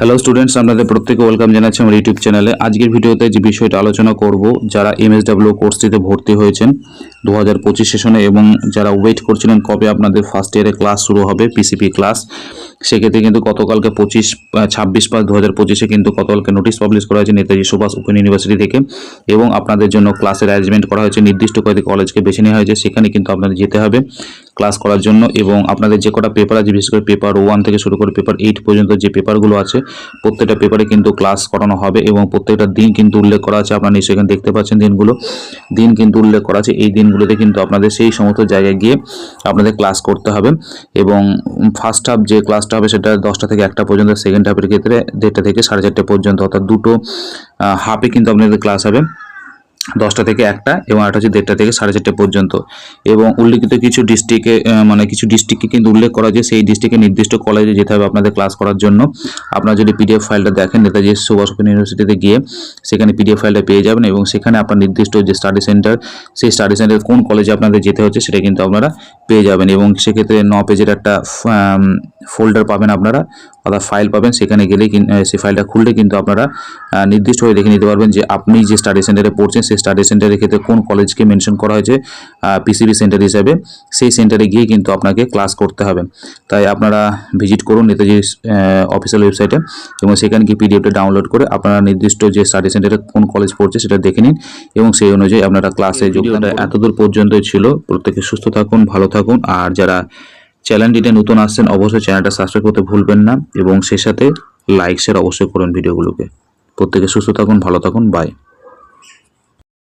Hello students আপনাদের প্রত্যেকে welcome জানাচ্ছি আমার ইউটিউব চ্যানেলে আজকের ভিডিওতে যে বিষয়টা আলোচনা করব, যারা এমএসডাব্লিউ কোর্সটিতে ভর্তি হয়েছেন দু হাজার পঁচিশ সেশনে এবং যারা ওয়েট করছিলেন কবে আপনাদের ফার্স্ট ইয়ারে ক্লাস শুরু হবে পিসিপি ক্লাস সেক্ষেত্রে কিন্তু গতকালকে পঁচিশ ছাব্বিশ পাঁচ দু হাজার পঁচিশে কিন্তু গতকালকে নোটিশ পাবলিশ করা হয়েছে নেতাজি সুভাষ ওপেন ইউনিভার্সিটি থেকে এবং আপনাদের জন্য ক্লাসের অ্যারেঞ্জমেন্ট করা হয়েছে। নির্দিষ্ট কয়েকটি কলেজকে বেছে নেওয়া হয়েছে, সেখানে কিন্তু আপনাদের যেতে হবে। ক্লাস করার জন্য এবং আপনাদের যে কটা পেপার আছে, বিশেষ করে পেপার ওয়ান থেকে শুরু করে পেপার এইট পর্যন্ত যে পেপারগুলো আছে, প্রত্যেকটা পেপারে কিন্তু ক্লাস করানো হবে এবং প্রত্যেকটা দিন কিন্তু উল্লেখ করা আছে। আপনারা নিশ্চয়ই এখানে দেখতে পাচ্ছেন দিনগুলো। দিন কিন্তু উল্লেখ করা আছে। এই দিনগুলোতে কিন্তু আপনাদের সেই সমস্ত জায়গায় গিয়ে আপনাদের ক্লাস করতে হবে এবং ফার্স্ট হাফ যে ক্লাসটা হবে সেটা দশটা থেকে একটা পর্যন্ত সেকেন্ড হাফের ক্ষেত্রে দেড়টা থেকে সাড়ে চারটে পর্যন্ত। অর্থাৎ দুটো হাফে কিন্তু আপনাদের ক্লাস হবে। দশটা থেকে একটা এবং একটা হচ্ছে দেড়টা থেকে সাড়ে চারটে পর্যন্ত। এবং উল্লেখিত কিছু ডিস্ট্রিক্টে মানে কিছু ডিস্ট্রিক্টকে কিন্তু উল্লেখ করা যে সেই ডিস্ট্রিক্টে নির্দিষ্ট কলেজে যেতে হবে আপনাদের ক্লাস করার জন্য। আপনারা যদি পিডিএফ ফাইলটা দেখেন নেতাজি সুভাষ ইউনিভার্সিটিতে গিয়ে সেখানে পিডিএফ ফাইলটা পেয়ে যাবেন এবং সেখানে আপনার নির্দিষ্ট যে স্টাডি সেন্টার সেই স্টাডি সেন্টার কোন কলেজে আপনাদের যেতে হচ্ছে সেটা কিন্তু আপনারা পেয়ে যাবেন এবং সেক্ষেত্রে ন পেজের একটা ফোল্ডার পাবেন আপনারা অর্থাৎ ফাইল পাবেন। সেখানে আহ, সেই ফাইলটা খুললে কিন্তু আপনারা আহ, নির্দিষ্টভাবে দেখে নিতে পারবেন যে আপনি যে স্টাডি সেন্টারে পড়ছেন সেই স্টাডি সেন্টারের ক্ষেত্রে কোন কলেজকে মেনশন করা হয়েছে পিসিবি সেন্টার হিসাবে সেই সেন্টারে গিয়ে কিন্তু আপনাকে ক্লাস করতে হবে। তাই আপনারা ভিজিট করুন নেতাজি অফিসিয়াল ওয়েবসাইটে এবং সেখানে গিয়ে পিডিএফটা ডাউনলোড করে আপনারা নির্দিষ্ট যে স্টাডি সেন্টারে কোন কলেজ পড়ছে সেটা দেখে নিন এবং সেই অনুযায়ী আপনারা ক্লাসে যোগদান এতদূর পর্যন্তই ছিল। প্রত্যেকে সুস্থ থাকুন ভালো থাকুন। আর যারা চ্যানেলটিতে নতুন আসছেন অবশ্যই চ্যানেলটা সাবস্ক্রাইব করতে ভুলবেন না এবং সেই সাথে লাইক শেয়ার অবশ্যই করুন ভিডিওগুলোকে প্রত্যেকে সুস্থ থাকুন ভালো থাকুন বাই